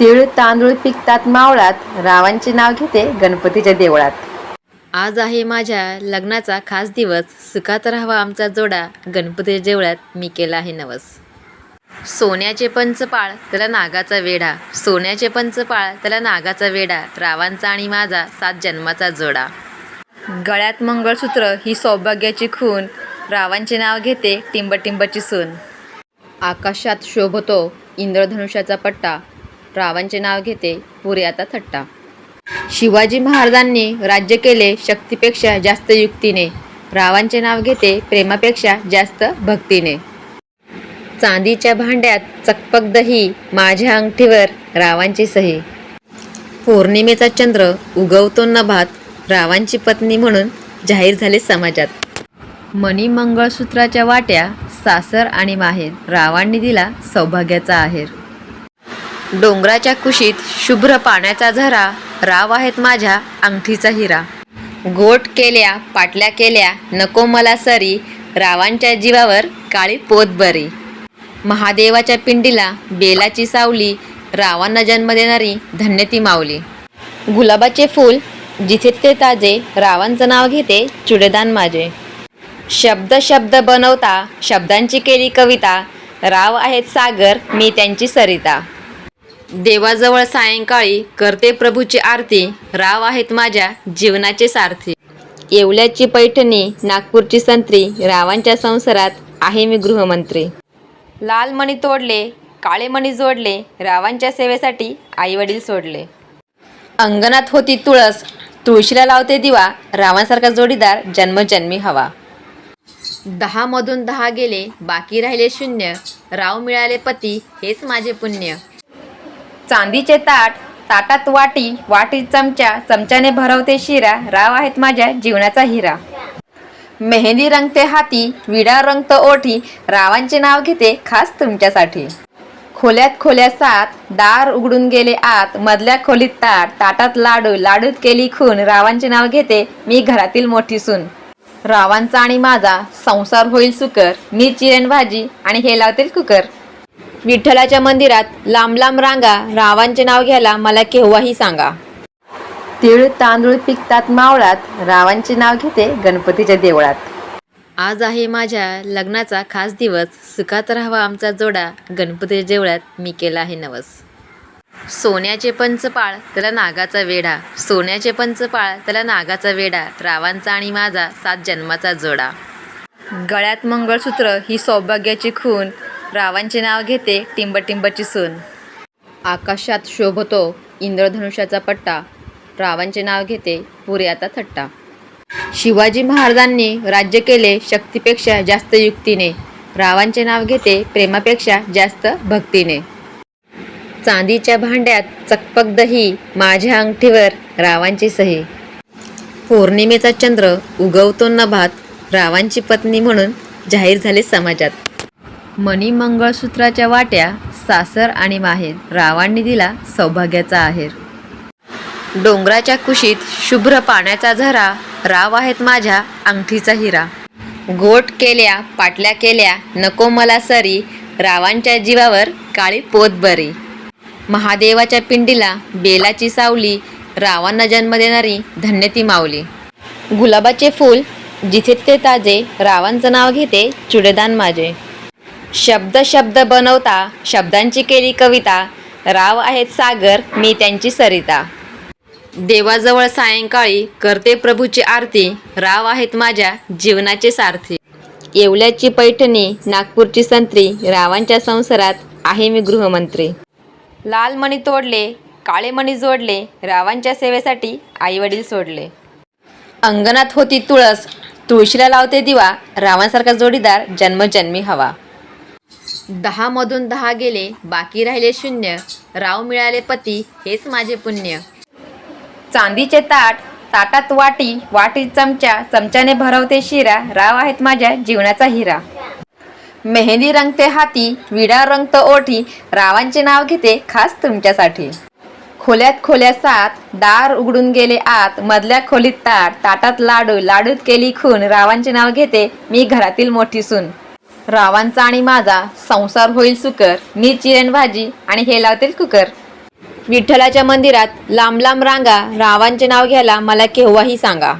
तीळ तांदूळ पिकतात मावळात. रावांचे नाव घेते गणपतीच्या देवळात. आज आहे माझ्या लग्नाचा खास दिवस. सुखात राहावा आमचा जोडा. गणपतीच्या देवळात मी केला आहे नवस. सोन्याचे पंचपाळ त्याला नागाचा वेढा. सोन्याचे पंचपाळ त्याला नागाचा वेढा. रावांचा आणि माझा सात जन्माचा जोडा. गळ्यात मंगळसूत्र ही सौभाग्याची खून. रावांचे नाव घेते टिंबटिंबची सून. आकाशात शोभतो इंद्रधनुष्याचा पट्टा. रावांचे नाव घेते पुरे आता थट्टा. शिवाजी महाराजांनी राज्य केले शक्तीपेक्षा जास्त युक्तीने. रावांचे नाव घेते प्रेमापेक्षा जास्त भक्तीने. चांदीच्या भांड्यात चकपक दही माझ्या अंगठीवर रावांची सही. पौर्णिमेचा चंद्र उगवतो नभात रावांची पत्नी म्हणून जाहीर झाले समाजात. मणी मंगळसूत्राच्या वाट्या सासर आणि माहेर रावांनी दिला सौभाग्याचा आहेर. डोंगराच्या कुशीत शुभ्र पाण्याचा झरा राव आहेत माझ्या अंगठीचा हिरा. गोट केल्या पाटल्या केल्या नको मला सरी रावांच्या जीवावर काळी पोत बरी. महादेवाच्या पिंडीला बेलाची सावली रावांना जन्म देणारी धन्य ती मावली गुलाबाचे फूल जिथे ते ताजे रावांचं नाव घेते चुडेदान माझे. शब्द शब्द बनवता शब्दांची केली कविता राव आहेत सागर मी त्यांची सरिता. देवाजवळ सायंकाळी करते प्रभूची आरती राव आहेत माझ्या जीवनाचे सारथी. येवल्याची पैठणी नागपूरची संत्री रावांच्या संसारात आहे मी गृहमंत्री. लाल मणी तोडले काळे मणी जोडले रावांच्या सेवेसाठी आईवडील सोडले. अंगणात होती तुळस तुळशीला लावते दिवा रावांसारखा जोडीदार जन्मजन्मी हवा. दहा मधून दहा गेले बाकी राहिले शून्य राव मिळाले पती हेच माझे पुण्य. चांदीचे ताट ताटात वाटी वाटीत चमचा चमच्याने भरवते शिरा राव आहेत माझ्या जीवनाचा हिरा. मेहंदी रंगते हाती विडा रंगत ओठी रावांचे नाव घेते खास तुमच्यासाठी. खोल्यात खोल्या सात दार उघडून गेले आत मधल्या खोलीत ताट ताटात लाडू लाडूत केली खून रावांचे नाव घेते मी घरातील मोठी सून. रावांचा आणि माझा संसार होईल सुकर मी चिरण भाजी आणि हे लावतील कुकर. विठ्ठलाच्या मंदिरात लांब लांब रांगा रावांचे नाव घ्यायला मला केव्हाही सांगा. तीळ तांदूळ पिकतात मावळात रावांचे नाव घेते गणपतीच्या देवळात. आज आहे माझ्या लग्नाचा खास दिवस. सुखात राहावा आमचा जोडा. गणपतीच्या देवळात मी केला आहे नवस. सोन्याचे पंचपाळ त्याला नागाचा वेढा. सोन्याचे पंचपाळ त्याला नागाचा वेढा. रावांचा आणि माझा सात जन्माचा जोडा. गळ्यात मंगळसूत्र ही सौभाग्याची खून रावांचे नाव घेते टिंबटिंबची सून. आकाशात शोभतो इंद्रधनुष्याचा पट्टा. रावांचे नाव घेते पुरे थट्टा. शिवाजी महाराजांनी राज्य केले शक्तीपेक्षा जास्त युक्तीने. रावांचे नाव घेते प्रेमापेक्षा जास्त भक्तीने. चांदीच्या भांड्यात चकपक दही माझ्या अंगठीवर रावांची सही. पौर्णिमेचा चंद्र उगवतो नभात रावांची पत्नी म्हणून जाहीर झाले समाजात. मणी मंगळसूत्राच्या वाट्या सासर आणि माहेर रावांनी दिला सौभाग्याचा आहेर. डोंगराच्या कुशीत शुभ्र पाण्याचा झरा राव आहेत माझ्या अंगठीचा हिरा. गोट केल्या पाटल्या केल्या नको मला सरी रावांच्या जीवावर काळी पोत बरी. महादेवाच्या पिंडीला बेलाची सावली रावांना जन्म देणारी धन्य ती मावली गुलाबाचे फूल जिथे ते ताजे रावांचं नाव घेते चुडेदान माझे. शब्द शब्द बनवता शब्दांची केली कविता राव आहेत सागर मी त्यांची सरिता. देवाजवळ सायंकाळी करते प्रभूची आरती राव आहेत माझ्या जीवनाचे सारथी. येवल्याची पैठणी नागपूरची संत्री रावांच्या संसारात आहे मी गृहमंत्री. लाल मणी तोडले काळे मणी जोडले रावांच्या सेवेसाठी आईवडील सोडले. अंगणात होती तुळस तुळशीला लावते दिवा रावांसारखा जोडीदार जन्मजन्मी हवा. दहामधून दहा गेले बाकी राहिले शून्य. राव मिळाले पती हेच माझे पुण्य. चांदीचे ताट ताटात वाटी वाटीत चमचा चमच्याने भरवते शिरा. राव आहेत माझ्या जीवनाचा हिरा. मेहंदी रंगते हाती विडा रंगत ओठी. रावांचे नाव घेते खास तुमच्यासाठी. खोल्यात खोल्या सात दार उघडून गेले आत. मधल्या खोलीत ताट ताटात लाडू लाडूत केली खून. रावांचे नाव घेते मी घरातील मोठी सून. रावांचा आणि माझा संसार होईल सुकर. मी चिरण भाजी आणि हे लावतील कुकर. विठ्ठलाच्या मंदिरात लांब लांब रांगा रावांचे नाव घ्यायला मला केव्हाही सांगा.